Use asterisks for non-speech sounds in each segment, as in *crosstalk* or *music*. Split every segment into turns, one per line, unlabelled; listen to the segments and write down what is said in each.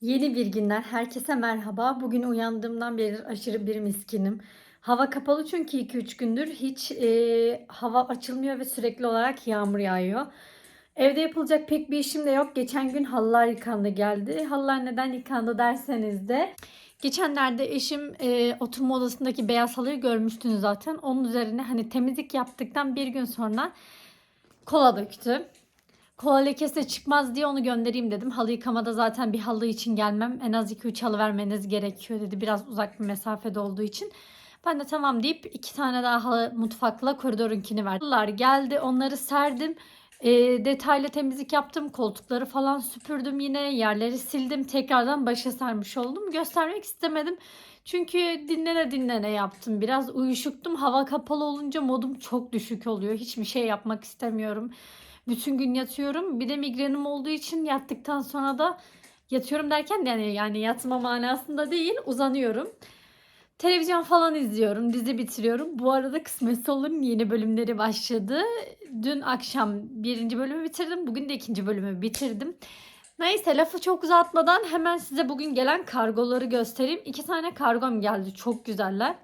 Yeni bir günden herkese merhaba. Bugün uyandığımdan beri aşırı bir miskinim. Hava kapalı çünkü 2-3 gündür hiç e, hava açılmıyor ve sürekli olarak yağmur yağıyor. Evde yapılacak pek bir işim de yok. Geçen gün halılar yıkandı geldi. Halılar neden yıkandı derseniz de geçenlerde eşim e, oturma odasındaki beyaz halıyı görmüştünüz zaten. Onun üzerine hani temizlik yaptıktan bir gün sonra kola döktü. Kola lekesi çıkmaz diye onu göndereyim dedim. Halı yıkamada zaten bir halı için gelmem. En az 2-3 halı vermeniz gerekiyor dedi. Biraz uzak bir mesafede olduğu için. Ben de tamam deyip iki tane daha halı mutfakla koridorunkini verdim. Halılar geldi onları serdim. E, detaylı temizlik yaptım. Koltukları falan süpürdüm yine. Yerleri sildim. Tekrardan başa sarmış oldum. Göstermek istemedim. Çünkü dinlene dinlene yaptım. Biraz uyuşuktum. Hava kapalı olunca modum çok düşük oluyor. Hiçbir şey yapmak istemiyorum. Bütün gün yatıyorum. Bir de migrenim olduğu için yattıktan sonra da yatıyorum derken yani yani yatma manasında değil uzanıyorum. Televizyon falan izliyorum, dizi bitiriyorum. Bu arada kısmetse olur yeni bölümleri başladı. Dün akşam birinci bölümü bitirdim. Bugün de ikinci bölümü bitirdim. Neyse lafı çok uzatmadan hemen size bugün gelen kargoları göstereyim. İki tane kargom geldi. Çok güzeller.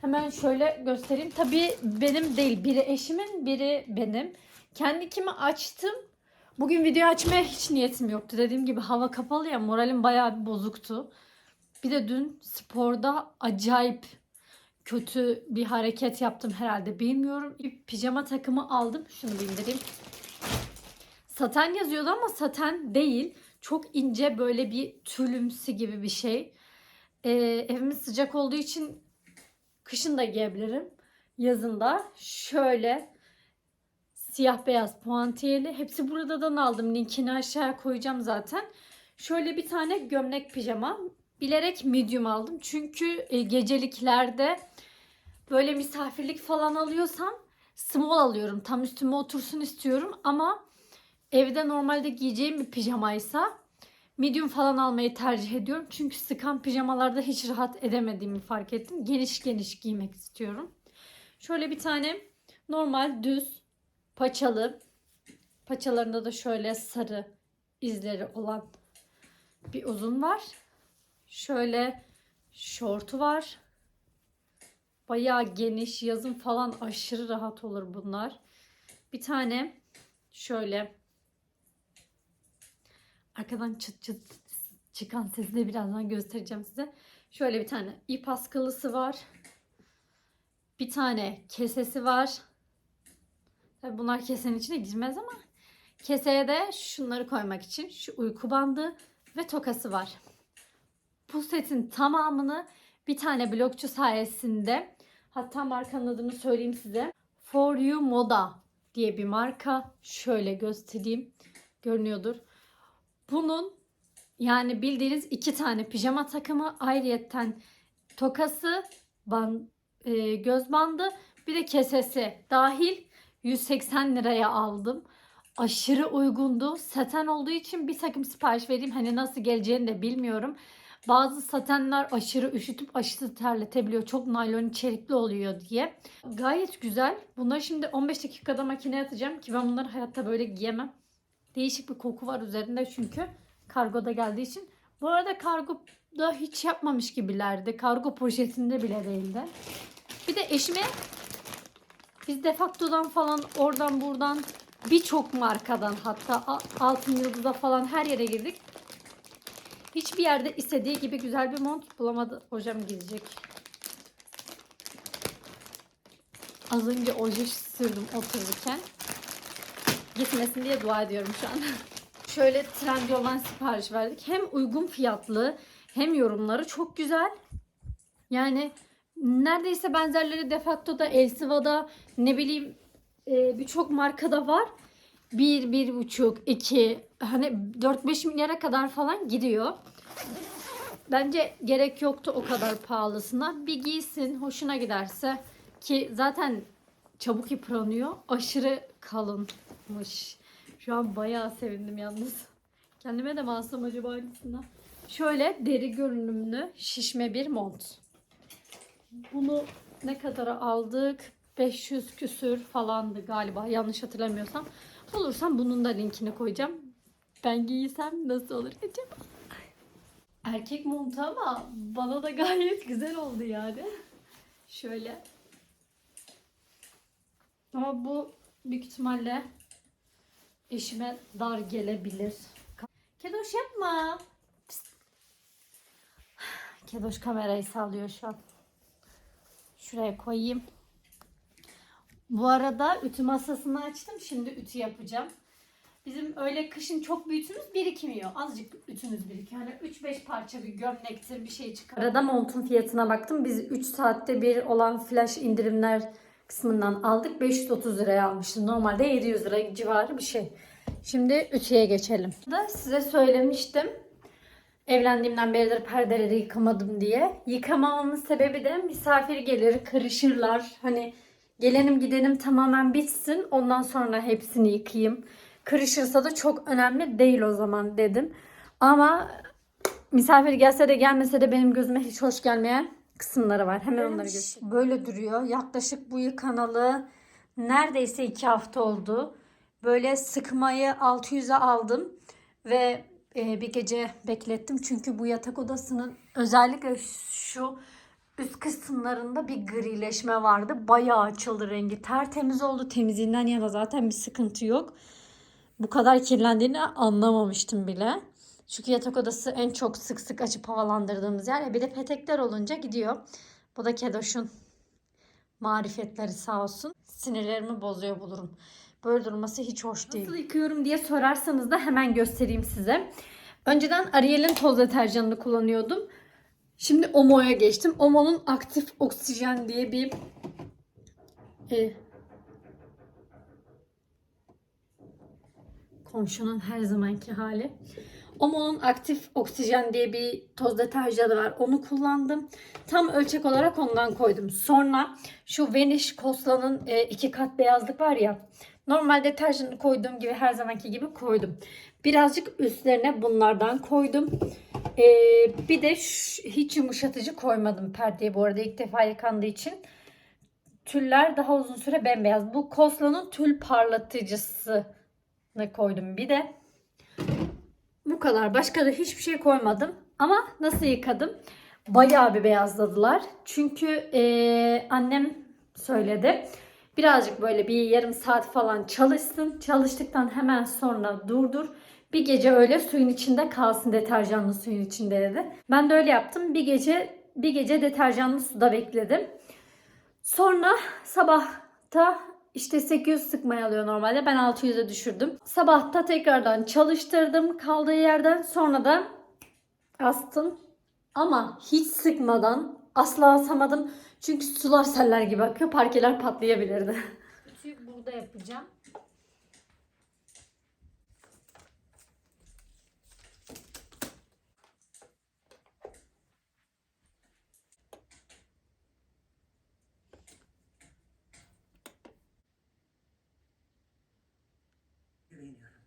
Hemen şöyle göstereyim. Tabii benim değil. Biri eşimin, biri benim. Kendi kimi açtım. Bugün video açmaya hiç niyetim yoktu. Dediğim gibi hava kapalı ya moralim bayağı bir bozuktu. Bir de dün sporda acayip kötü bir hareket yaptım herhalde bilmiyorum. Bir pijama takımı aldım. Şunu bir indireyim. Saten yazıyordu ama saten değil. Çok ince böyle bir tülümsü gibi bir şey. Ee, evimiz sıcak olduğu için kışın da giyebilirim. Yazın da şöyle siyah beyaz puantiyeli. Hepsi buradan aldım. Linkini aşağıya koyacağım zaten. Şöyle bir tane gömlek pijama. Bilerek medium aldım. Çünkü e, geceliklerde böyle misafirlik falan alıyorsam small alıyorum. Tam üstüme otursun istiyorum ama evde normalde giyeceğim bir pijamaysa medium falan almayı tercih ediyorum. Çünkü sıkan pijamalarda hiç rahat edemediğimi fark ettim. Geniş geniş giymek istiyorum. Şöyle bir tane normal düz paçalı. Paçalarında da şöyle sarı izleri olan bir uzun var. Şöyle şortu var. Bayağı geniş. Yazın falan aşırı rahat olur bunlar. Bir tane şöyle arkadan çıt çıt çıkan sesi de birazdan göstereceğim size. Şöyle bir tane ip askılısı var. Bir tane kesesi var. Tabii bunlar kesenin içine girmez ama keseye de şunları koymak için şu uyku bandı ve tokası var. Bu setin tamamını bir tane blokçu sayesinde hatta markanın adını söyleyeyim size. For You Moda diye bir marka. Şöyle göstereyim. Görünüyordur. Bunun yani bildiğiniz iki tane pijama takımı ayrıyetten tokası, ban, e, göz bandı bir de kesesi dahil 180 liraya aldım. Aşırı uygundu. Saten olduğu için bir takım sipariş vereyim. Hani nasıl geleceğini de bilmiyorum. Bazı satenler aşırı üşütüp aşırı terletebiliyor. Çok naylon içerikli oluyor diye. Gayet güzel. Bunları şimdi 15 dakikada makineye atacağım ki ben bunları hayatta böyle giyemem. Değişik bir koku var üzerinde çünkü kargoda geldiği için. Bu arada kargoda hiç yapmamış gibilerdi. Kargo poşetinde bile değildi. Bir de eşime biz defaktodan falan oradan buradan birçok markadan hatta Altın Yıldız'a falan her yere girdik. Hiçbir yerde istediği gibi güzel bir mont bulamadı. Hocam gidecek. Az önce oje sürdüm otururken. Gitmesin diye dua ediyorum şu an. *laughs* Şöyle Trendyol'dan sipariş verdik. Hem uygun fiyatlı hem yorumları çok güzel. Yani neredeyse benzerleri Defacto'da, Elsiva'da ne bileyim e, birçok markada var. 1, bir, 1,5, 2 hani 4-5 milyara kadar falan gidiyor. Bence gerek yoktu o kadar pahalısına. Bir giysin hoşuna giderse ki zaten çabuk yıpranıyor. Aşırı kalınmış. Şu an bayağı sevindim yalnız. Kendime de mi alsam acaba aynısından? Şöyle deri görünümlü şişme bir mont. Bunu ne kadara aldık? 500 küsür falandı galiba yanlış hatırlamıyorsam. Bulursam bunun da linkini koyacağım. Ben giysem nasıl olur acaba? erkek montu ama bana da gayet güzel oldu yani. Şöyle. Ama bu büyük ihtimalle eşime dar gelebilir. Kedoş yapma. Pist. Kedoş kamerayı sallıyor şu an. Şuraya koyayım. Bu arada ütü masasını açtım. Şimdi ütü yapacağım. Bizim öyle kışın çok bir ütümüz birikmiyor. Azıcık ütümüz birikiyor. Hani 3-5 parça bir gömlektir bir şey çıkar. Arada montun fiyatına baktım. Biz 3 saatte bir olan flash indirimler kısmından aldık. 530 liraya almıştım. Normalde 700 lira civarı bir şey. Şimdi ütüye geçelim. Da size söylemiştim. Evlendiğimden beridir perdeleri yıkamadım diye. Yıkamamamın sebebi de misafir gelir, karışırlar. Hani gelenim gidenim tamamen bitsin. Ondan sonra hepsini yıkayayım. Kırışırsa da çok önemli değil o zaman dedim. Ama misafir gelse de gelmese de benim gözüme hiç hoş gelmeyen kısımları var. Hemen onları göstereyim. Böyle duruyor. Yaklaşık bu yıkanalı neredeyse iki hafta oldu. Böyle sıkmayı 600'e aldım ve e, bir gece beklettim. Çünkü bu yatak odasının özellikle şu üst kısımlarında bir grileşme vardı. Bayağı açıldı rengi. Tertemiz oldu. Temizliğinden yana zaten bir sıkıntı yok. Bu kadar kirlendiğini anlamamıştım bile. Çünkü yatak odası en çok sık sık açıp havalandırdığımız yer. Bir de petekler olunca gidiyor. Bu da Kedoş'un marifetleri sağ olsun. Sinirlerimi bozuyor bu durum. Böyle durması hiç hoş değil. Nasıl yıkıyorum diye sorarsanız da hemen göstereyim size. Önceden Ariel'in toz deterjanını kullanıyordum. Şimdi Omo'ya geçtim. Omo'nun aktif oksijen diye bir e, komşunun her zamanki hali. Omo'nun aktif oksijen diye bir toz deterjanı var. Onu kullandım. Tam ölçek olarak ondan koydum. Sonra şu Vanish Cosla'nın e, iki kat beyazlık var ya. Normal deterjanı koyduğum gibi her zamanki gibi koydum. Birazcık üstlerine bunlardan koydum. E, bir de şu- hiç yumuşatıcı koymadım perdeye bu arada ilk defa yıkandığı için. Tüller daha uzun süre bembeyaz. Bu Cosla'nın tül parlatıcısı ne koydum bir de. Bu kadar. Başka da hiçbir şey koymadım. Ama nasıl yıkadım? Bayağı bir beyazladılar. Çünkü eee, annem söyledi. Birazcık böyle bir yarım saat falan çalışsın. Çalıştıktan hemen sonra durdur. Bir gece öyle suyun içinde kalsın deterjanlı suyun içinde dedi. Ben de öyle yaptım. Bir gece bir gece deterjanlı suda bekledim. Sonra sabahta işte 800 sıkmaya alıyor normalde. Ben 600'e düşürdüm. Sabahta tekrardan çalıştırdım kaldığı yerden. Sonra da astım. Ama hiç sıkmadan asla asamadım. Çünkü sular seller gibi akıyor. Parkeler patlayabilirdi. Ütüyü burada yapacağım.
Güveniyorum.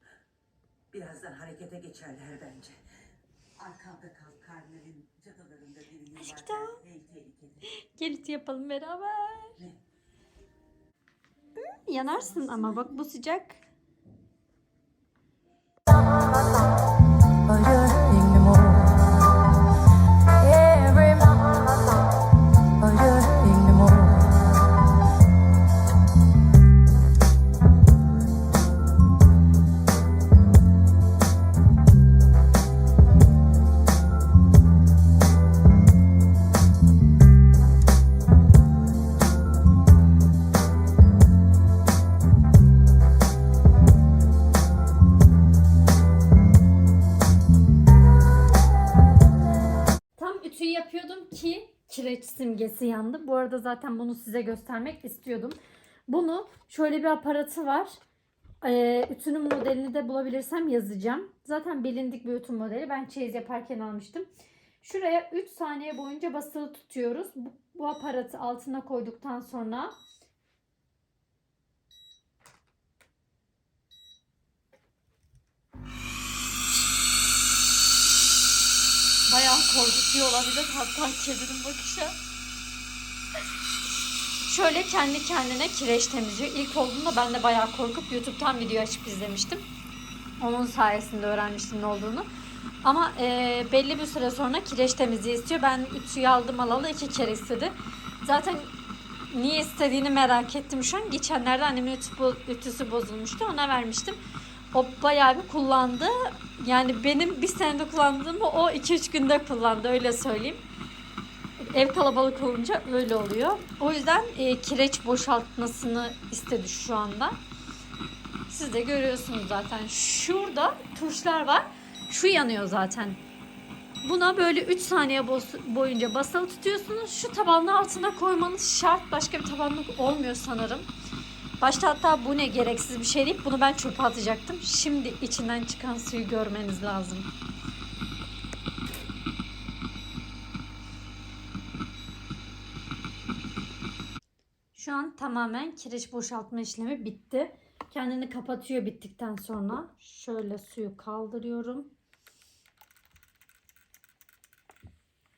Birazdan harekete geçerler bence. Arkanda kal karnelerin cadılarında birinin
Aşk
varken
da.
hey tehlikeli.
Yapalım beraber.
Ne?
Hı, Yanarsın ama bak bu sıcak.
어
simgesi yandı. Bu arada zaten bunu size göstermek istiyordum. Bunu şöyle bir aparatı var. Ee, ütünün modelini de bulabilirsem yazacağım. Zaten bilindik bir ütü modeli. Ben çeyiz yaparken almıştım. Şuraya 3 saniye boyunca basılı tutuyoruz. Bu, bu aparatı altına koyduktan sonra bayağı korkutuyor olabilir. Hatta kedinin bakışı. Şöyle kendi kendine kireç temizliyor. İlk olduğunda ben de bayağı korkup YouTube'dan video açıp izlemiştim. Onun sayesinde öğrenmiştim ne olduğunu. Ama e, belli bir süre sonra kireç temizliği istiyor. Ben ütüyü aldım alalı iki kere istedi. Zaten niye istediğini merak ettim şu an. Geçenlerde annemin ütü, ütüsü bozulmuştu. Ona vermiştim. O bayağı bir kullandı. Yani benim bir senede kullandığımı o 2-3 günde kullandı öyle söyleyeyim. Ev kalabalık olunca öyle oluyor. O yüzden e, kireç boşaltmasını istedi şu anda. Siz de görüyorsunuz zaten. Şurada tuşlar var. Şu yanıyor zaten. Buna böyle 3 saniye boyunca basılı tutuyorsunuz. Şu tabanın altına koymanız şart. Başka bir tabanlık olmuyor sanırım. Başta hatta bu ne gereksiz bir şey deyip bunu ben çöpe atacaktım. Şimdi içinden çıkan suyu görmeniz lazım. Şu an tamamen kireç boşaltma işlemi bitti. Kendini kapatıyor bittikten sonra. Şöyle suyu kaldırıyorum.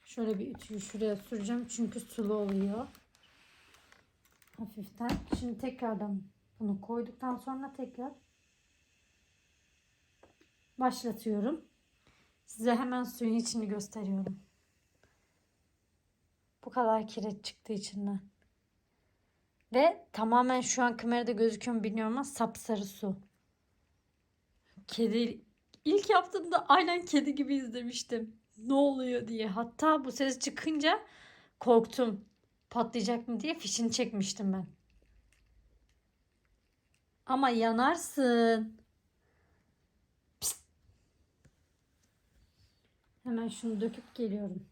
Şöyle bir ütüyü şuraya süreceğim çünkü sulu oluyor. Hafiften. Şimdi tekrardan bunu koyduktan sonra tekrar başlatıyorum. Size hemen suyun içini gösteriyorum. Bu kadar kireç çıktı içinden. Ve tamamen şu an kamerada gözüküyor mu bilmiyorum ama sapsarı su. Kedi ilk yaptığımda aynen kedi gibi izlemiştim. Ne oluyor diye. Hatta bu ses çıkınca korktum. Patlayacak mı diye fişini çekmiştim ben. Ama yanarsın. Pist. Hemen şunu döküp geliyorum.